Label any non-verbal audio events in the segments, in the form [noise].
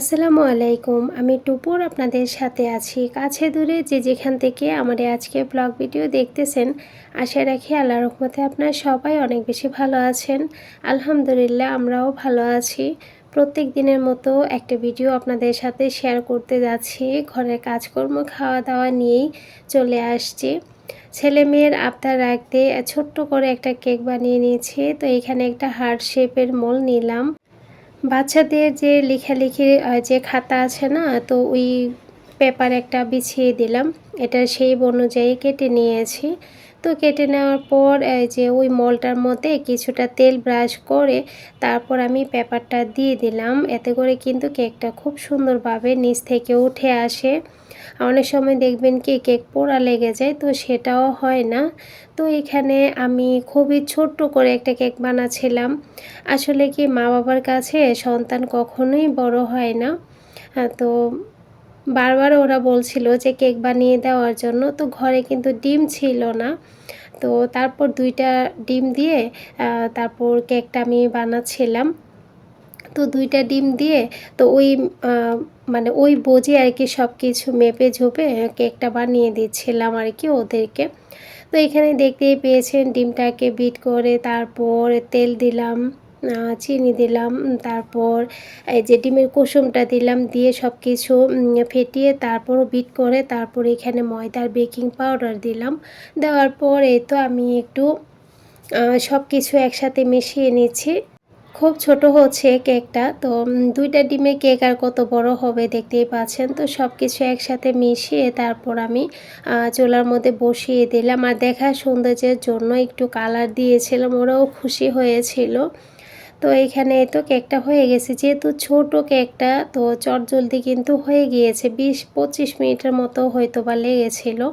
আসসালামু আলাইকুম। আমি টুপুর আপনাদের সাথে আছি। কাছে দূরে যে যেখান থেকে আমাদের আজকে ব্লগ ভিডিও দেখতেছেন, আশা রাখি আল্লাহ রহমতে আপনার সবাই অনেক বেশি ভালো আছেন। আলহামদুলিল্লাহ, আমরাও ভালো আছি। প্রত্যেক দিনের মতো একটা ভিডিও আপনাদের সাথে শেয়ার করতে যাচ্ছি। ঘরের কাজকর্ম খাওয়া দাওয়া নিয়েই চলে আসছি। ছেলে মেয়ের আবদার রাখতে ছোট্ট করে একটা কেক বানিয়ে নিয়েছি। তো এখানে একটা হার্ট শেপের মোল নিলাম। বাচ্চাদের যে লেখালেখির যে খাতা আছে না, তো ওই পেপার একটা বিছিয়ে দিলাম। এটা সেই অনুযায়ী কেটে নিয়েছি। তো কেটে নেওয়ার পর এই যে ওই মলটার মধ্যে কিছুটা তেল ব্রাশ করে তারপর আমি পেপারটা দিয়ে দিলাম। এতে করে কিন্তু কেকটা খুব সুন্দরভাবে নিচ থেকে উঠে আসে। অনেক সময় দেখবেন কি কেক পোড়া লেগে যায় তো সেটাও হয় না। তো এখানে আমি খুবই ছোট্ট করে একটা কেক বানাচ্ছিলাম। আসলে কি মা বাবার কাছে সন্তান কখনোই বড় হয় না। হ্যাঁ, তো বারবার ওরা বলছিল যে কেক বানিয়ে দেওয়ার জন্য। তো ঘরে কিন্তু ডিম ছিল না। তো তারপর দুইটা ডিম দিয়ে তারপর কেকটা আমি বানাচ্ছিলাম। তো দুইটা ডিম দিয়ে, তো ওই মানে ওই বোঝে আর কি সব কিছু মেপে ঝোপে কেকটা বানিয়ে দিচ্ছিলাম আর কি ওদেরকে। তো এখানে দেখতেই পেয়েছেন ডিমটাকে বিট করে তারপর তেল দিলাম। চিনি দিলাম তারপর এই যে ডিমের কুসুমটা দিলাম, দিয়ে সব কিছু ফেটিয়ে তারপর বিট করে তারপর এখানে ময়দার বেকিং পাউডার দিলাম। দেওয়ার পর এই তো আমি একটু সব কিছু একসাথে মিশিয়ে নিচ্ছি। খুব ছোট হচ্ছে কেকটা তো দুইটা ডিমে কেক আর কত বড় হবে দেখতেই পাচ্ছেন। তো সব কিছু একসাথে মিশিয়ে তারপর আমি চুলার মধ্যে বসিয়ে দিলাম। আর দেখা সৌন্দর্যের জন্য একটু কালার দিয়েছিলাম, ওরাও খুশি হয়েছিল। তো এখানে তো কেকটা হয়ে গেছে। যেহেতু ছোট কেকটা, তো চট জলদি কিন্তু হয়ে গিয়েছে। বিশ, পঁচিশ মিনিটের মতো হয়তো বা লেগেছিলো,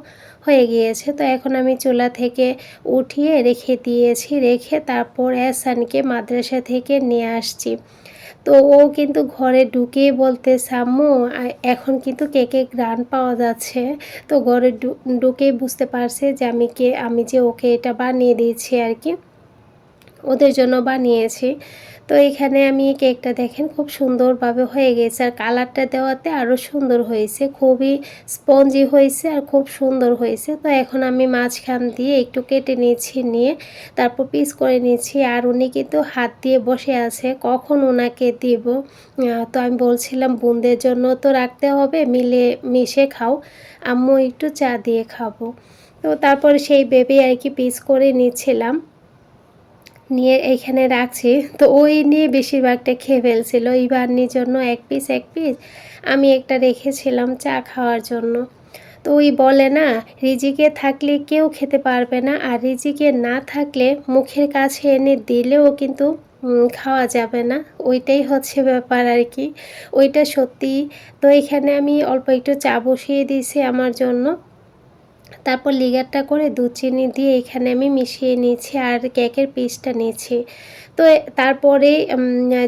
হয়ে গিয়েছে। তো এখন আমি চুলা থেকে উঠিয়ে রেখে দিয়েছি, রেখে তারপর এসানকে মাদ্রাসা থেকে নিয়ে আসছি। তো ও কিন্তু ঘরে ঢুকেই বলতে, সাম্মু এখন কিন্তু কেকে গ্রান পাওয়া যাচ্ছে। তো ঘরে ঢুকেই বুঝতে পারছে যে আমি কে, আমি যে ওকে এটা বানিয়ে দিয়েছি আর কি। ওদের জন্য বানিয়েছি। তো এখানে আমি কেকটা দেখেন খুব সুন্দরভাবে হয়ে গেছে। আর কালারটা দেওয়াতে আরও সুন্দর হয়েছে, খুবই স্পঞ্জি হয়েছে আর খুব সুন্দর হয়েছে। তো এখন আমি মাঝখান দিয়ে একটু কেটে নিচ্ছি, নিয়ে তারপর পিস করে নিচ্ছি। আর উনি কিন্তু হাত দিয়ে বসে আছে, কখন ওনাকে দিব? তো আমি বলছিলাম, বোনদের জন্য তো রাখতে হবে, মিলে, মিশে খাও। আম্মু একটু চা দিয়ে খাব। তো তারপর সেই বেবি আর কি পিস করে নিচ্ছিলাম। নিয়ে এইখানে রাখছি। তো ওই নিয়ে বেশিরভাগটা খেয়ে ফেলছিল। এই বার্নির জন্য এক পিস এক পিস আমি একটা রেখেছিলাম চা খাওয়ার জন্য। তো ওই বলে না, রিজিকে থাকলে কেউ খেতে পারবে না আর রিজিকে না থাকলে মুখের কাছে এনে দিলেও কিন্তু খাওয়া যাবে না। ওইটাই হচ্ছে ব্যাপার আর কি। ওইটা সত্যি। তো এখানে আমি অল্প একটু চা বসিয়ে দিয়েছি আমার জন্য। তারপর লিগারটা করে দুধ চিনি দিয়ে এখানে আমি মিশিয়ে নিয়েছি আর কেকের পিসটা নিয়েছি। তো তারপরে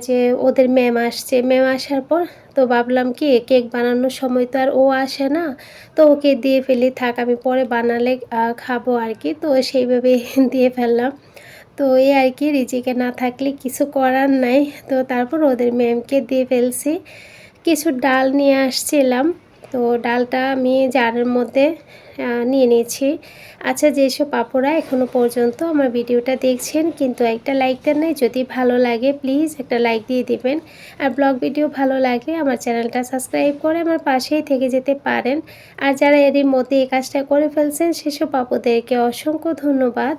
যে ওদের ম্যাম আসছে, ম্যাম আসার পর তো ভাবলাম কি কেক বানানোর সময় তো আর ও আসে না, তো ওকে দিয়ে ফেলি, থাক আমি পরে বানালে খাব আর কি। তো সেইভাবে [laughs] দিয়ে ফেললাম। তো এই আর কি, রিজিকে না থাকলে কিছু করার নাই। তো তারপর ওদের ম্যামকে দিয়ে ফেলছি। কিছু ডাল নিয়ে আসছিলাম। তো ডালটা আমি জারের মধ্যে নিয়ে নিয়েছি। আচ্ছা যেসব পাপড়া এখনও পর্যন্ত আমার ভিডিওটা দেখছেন, কিন্তু একটা লাইক দেন নাই, যদি ভালো লাগে প্লিজ একটা লাইক দিয়ে দিবেন। আর ব্লগ ভিডিও ভালো লাগলে আমার চ্যানেলটা সাবস্ক্রাইব করে আমার পাশেই থেকে যেতে পারেন। আর যারা এরই মধ্যে এই কাজটা করে ফেলছেন, সেসব পাপুদেরকে অসংখ্য ধন্যবাদ।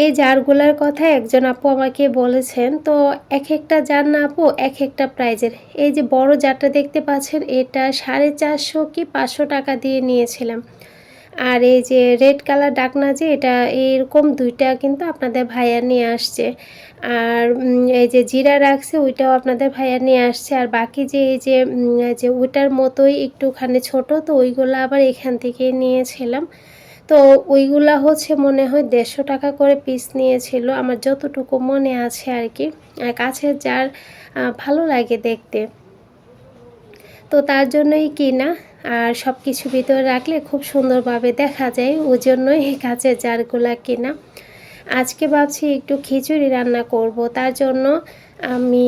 এই জারগুলার কথা একজন আপু আমাকে বলেছেন, তো এক একটা জার না আপু, এক একটা প্রাইজের। এই যে বড় জারটা দেখতে পাচ্ছেন, এটা সাড়ে চারশো কি পাঁচশো টাকা দিয়ে নিয়েছিলাম। আর এই যে রেড কালার ডাকনা যে, এটা এরকম দুইটা কিন্তু আপনাদের ভাইয়া নিয়ে আসছে। আর এই যে জিরা রাখছে, ওইটাও আপনাদের ভাইয়া নিয়ে আসছে। আর বাকি যে, এই যে যে ওইটার মতোই একটুখানি ছোট, তো ওইগুলো আবার এখান থেকেই নিয়েছিলাম। তো ওইগুলা হচ্ছে মনে হয় দেড়শো টাকা করে পিস নিয়েছিল। আমার যতটুকু মনে আছে আর কি। কাছের যার ভালো লাগে দেখতে। তো তার জন্যই কিনা। আর সব কিছু ভিতরে রাখলে খুব সুন্দরভাবে দেখা যায়। ওই জন্যই কাছের জারগুলা কিনা। আজকে ভাবছি একটু খিচুড়ি রান্না করব। তার জন্য আমি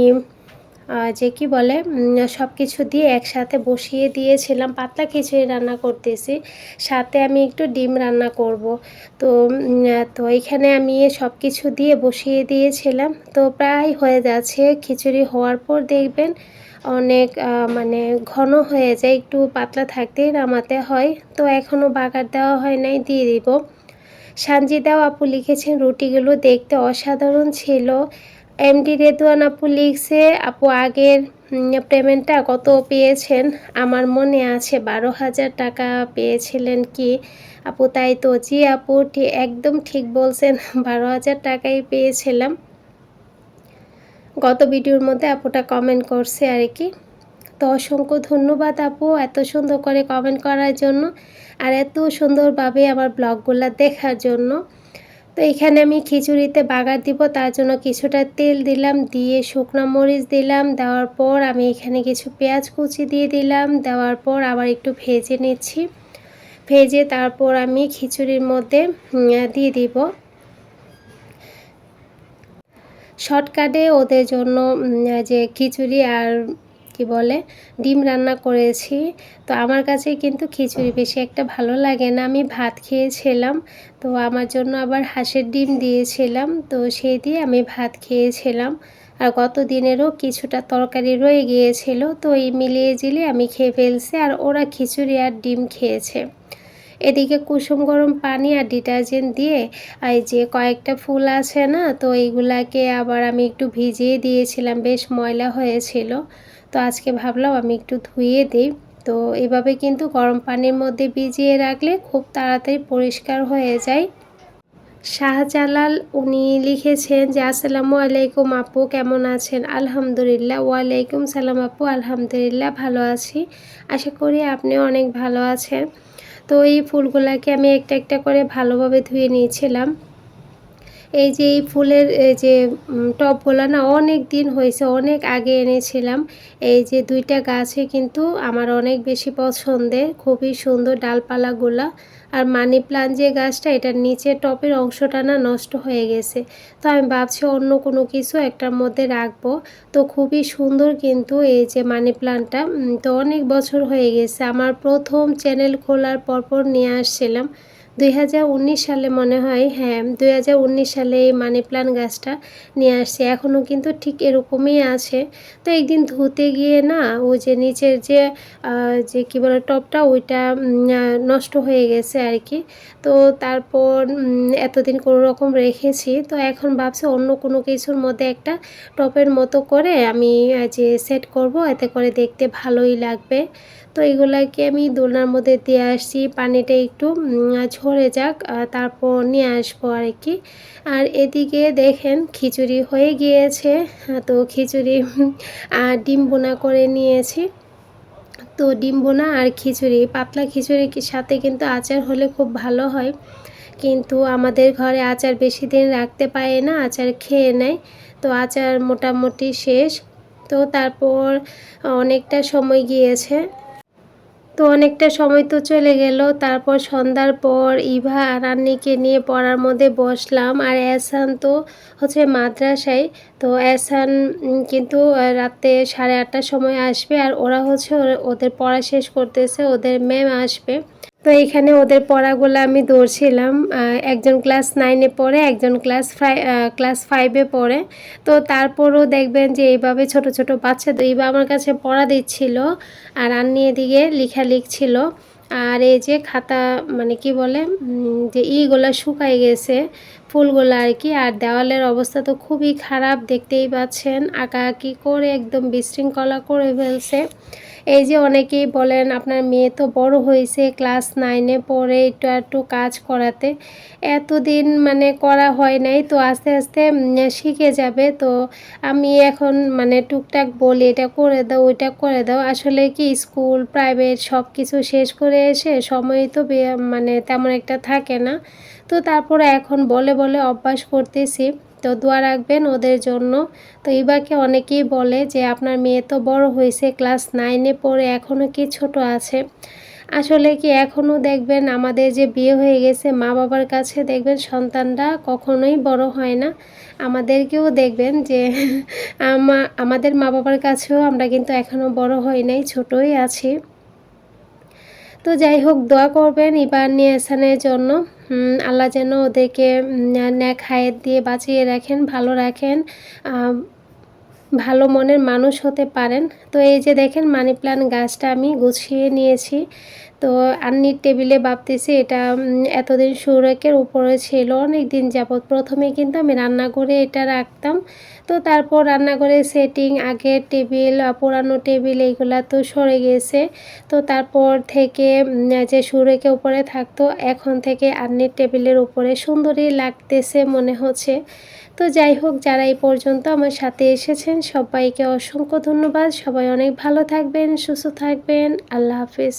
যে কি বলে সব কিছু দিয়ে একসাথে বসিয়ে দিয়েছিলাম। পাতলা খিচুড়ি রান্না করতেছি, সাথে আমি একটু ডিম রান্না করব। তো তো এখানে আমি সব কিছু দিয়ে বসিয়ে দিয়েছিলাম। তো প্রায় হয়ে যাচ্ছে, খিচুড়ি হওয়ার পর দেখবেন অনেক মানে ঘন হয়ে যায়, একটু পাতলা থাকতেই নামাতে হয়। তো এখনও বাগার দেওয়া হয় নাই, দিয়ে দিব। সানজিদাও আপু লিখেছেন, রুটিগুলো দেখতে অসাধারণ ছিল। এমডি রেদওয়ান আপু লিখছে আপু আগের পেমেন্টটা কত পেয়েছেন? আমার মনে আছে বারো হাজার টাকা পেয়েছিলেন কি? আপু তাই তো, জি আপু একদম ঠিক বলছেন, [laughs] বারো হাজার টাকাই পেয়েছিলাম। গত ভিডিওর মধ্যে আপুটা কমেন্ট করছে আর কি। তো অসংখ্য ধন্যবাদ আপু, এত সুন্দর করে কমেন্ট করার জন্য, আর এত সুন্দরভাবে আমার ব্লগগুলো দেখার জন্য। তো এখানে আমি খিচুড়িতে বাগার দিব, তার জন্য কিছুটা তেল দিলাম, দিয়ে শুকনো মরিচ দিলাম, দেওয়ার পর আমি এখানে কিছু পেঁয়াজ কুচি দিয়ে দিলাম, দেওয়ার পর আবার একটু ভেজে নিচ্ছি। ভেজে তারপর আমি খিচুড়ির মধ্যে দিয়ে দিব। শর্টকাটে ওদের জন্য যে খিচুড়ি আর কি বলে, ডিম রান্না করেছি। তো আমার কাছে কিন্তু খিচুড়ি বেশি একটা ভালো লাগে না। আমি ভাত খেয়েছিলাম, তো আমার জন্য আবার হাঁসের ডিম দিয়েছিলাম, তো সেই দিয়ে আমি ভাত খেয়েছিলাম। আর গত দিনেরও কিছুটা তরকারি রয়ে গিয়েছিল, তো এই মিলিয়ে জিলে আমি খেয়ে ফেলছি, আর ওরা খিচুড়ি আর ডিম খেয়েছে। এদিকে কুসুম গরম পানি আর ডিটারজেন্ট দিয়ে, এই যে কয়েকটা ফুল আছে না, তো এইগুলাকে আবার আমি একটু ভিজিয়ে দিয়েছিলাম, বেশ ময়লা হয়েছিল। তো আজকে ভাবলাম আমি একটু ধুয়ে দিই। তো এভাবে কিন্তু গরম পানির মধ্যে ভিজিয়ে রাখলে খুব তাড়াতাড়ি পরিষ্কার হয়ে যায়। শাহজালাল উনি লিখেছেন যে, আসসালামু আলাইকুম আপু, কেমন আছেন? আলহামদুলিল্লাহ, ওয়ালাইকুম সালাম আপু, আলহামদুলিল্লাহ ভালো আছি। আশা করি আপনিও অনেক ভালো আছেন। তো এই ফুলগুলাকে আমি একটা একটা করে ভালোভাবে ধুয়ে নিয়েছিলাম। এই যে এই ফুলের যে টবগুলো না অনেক দিন হয়েছে, অনেক আগে এনেছিলাম। এই যে দুইটা গাছে কিন্তু আমার অনেক বেশি পছন্দের খুবই সুন্দর ডালপালাগুলা। আর মানি প্লান্ট যে গাছটা, এটার নিচে টপের অংশটা না নষ্ট হয়ে গেছে। তো আমি ভাবছি অন্য কোনো কিছু একটার মধ্যে রাখব। তো খুবই সুন্দর কিন্তু এই যে মানি প্লান্টটা তো অনেক বছর হয়ে গেছে। আমার প্রথম চ্যানেল খোলার পরপর নিয়ে আসছিলাম। দুই হাজার উনিশ সালে মনে হয় হ্যাঁ দুই হাজার উনিশ সালে এই মানি প্লান্ট গাছটা নিয়ে আসছে। এখনও কিন্তু ঠিক এরকমই আছে। তো একদিন ধুতে গিয়ে না, ওই যে নিচের যে যে কী বলে, টপটা, ওইটা নষ্ট হয়ে গেছে আর কি। তো তারপর এতদিন কোনো রকম রেখেছি। তো এখন ভাবছি অন্য কোনো কিছুর মধ্যে একটা টপের মতো করে আমি যে সেট করব, এতে করে দেখতে ভালোই লাগবে। তো এগুলাকে আমি দোলনার মধ্যে দিয়ে আসছি, পানিটা একটু ঝরে যাক তারপর নিয়ে আসব আর কি আর এদিকে দেখেন খিচুড়ি হয়ে গিয়েছে তো খিচুড়ি আর ডিম বোনা করে নিয়েছি। তো ডিম বোনা আর খিচুড়ি, পাতলা খিচুড়ির সাথে কিন্তু আচার হলে খুব ভালো হয়। কিন্তু আমাদের ঘরে আচার বেশি দিন রাখতে পারে না, আচার খেয়ে নেয়। তো আচার মোটামুটি শেষ। তো তারপর অনেকটা সময় গিয়েছে। তো অনেকটা সময় তো চলে গেল। তারপর সন্ধ্যার পর ইভা আর আন্নিকে নিয়ে পড়ার মধ্যে বসলাম। আর অ্যাসান তো হচ্ছে মাদ্রাসায়। তো অ্যাসান কিন্তু রাতে সাড়ে আটটার সময় আসবে। আর ওরা হচ্ছে ওদের পড়া শেষ করতেছে, ওদের ম্যাম আসবে। তো এখানে ওদের পড়াগুলো আমি ধরছিলাম একজন ক্লাস নাইনে পড়ে, একজন ক্লাস ক্লাস ফাইভে পড়ে। তো তারপরও দেখবেন যে এইভাবে ছোট ছোট বাচ্চাদের এইভাবে আমার কাছে পড়া দিচ্ছিল আর আন্নি এদিকে লিখা লিখছিল। আর এই যে খাতা মানে কি বলে যে ইগুলা শুকাই গেছে ফুলগুলো আর কি, আর দেওয়ালের অবস্থা তো খুবই খারাপ, দেখতেই পাচ্ছেন। আঁকা আঁকাআঁকি করে একদম বিশৃঙ্খলা করে ফেলছে। এই যে অনেকেই বলেন, আপনার মেয়ে তো বড় হয়েছে ক্লাস নাইনে পড়ে একটু একটু কাজ করাতে। এতদিন মানে করা হয় নাই, তো আস্তে আস্তে শিখে যাবে। তো আমি এখন মানে টুকটাক বলি, এটা করে দাও, ওইটা করে দাও। আসলে কি স্কুল, প্রাইভেট সব কিছু শেষ করে এসে সময় তো মানে তেমন একটা থাকে না। তো তারপরে এখন বলে বলে অভ্যাস করতেছি। তো দোয়া রাখবেন ওদের জন্য। তো ইবাকে অনেকেই বলে যে, আপনার মেয়ে তো বড় হয়েছে, ক্লাস নাইনে পড়ে এখনও কি ছোট আছে? আসলে কি এখনও দেখবেন আমাদের যে বিয়ে হয়ে গেছে মা বাবার কাছে দেখবেন সন্তানরা কখনোই বড় হয় না। আমাদেরকেও দেখবেন যে, [laughs] আমা- আমাদের মা বাবার কাছেও আমরা কিন্তু এখনও বড় হই নাই, ছোটই আছি। তো যাই হোক, দোয়া করবেন ইবান নিয়াসানের জন্য। আল্লাহ যেন ওদেরকে ন্যাক হায়ের দিয়ে বাঁচিয়ে রাখেন, ভালো রাখেন ভালো মনের মানুষ হতে পারেন। তো এই যে দেখেন, মানি প্ল্যান্ট গাছটা আমি গুছিয়ে নিয়েছি। তো আন্নির টেবিলে ভাবতেছি এটা এতদিন সুরেকের উপরে ছিল অনেক দিন যাবৎ। প্রথমে কিন্তু আমি রান্না করে এটা রাখতাম। তো তারপর রান্নাঘরে সেটিং আগের টেবিল পুরানো টেবিল, এইগুলা তো সরে গেছে। তো তারপর থেকে যে সুরেকের উপরে থাকতো, এখন থেকে আন্নির টেবিলের উপরে সুন্দরই লাগতেছে মনে হচ্ছে। তো যাই হোক, যারা এই পর্যন্ত আমার সাথে এসেছেন, সবাইকে অসংখ্য ধন্যবাদ। সবাই অনেক ভালো থাকবেন, সুস্থ থাকবেন। আল্লাহ হাফিজ।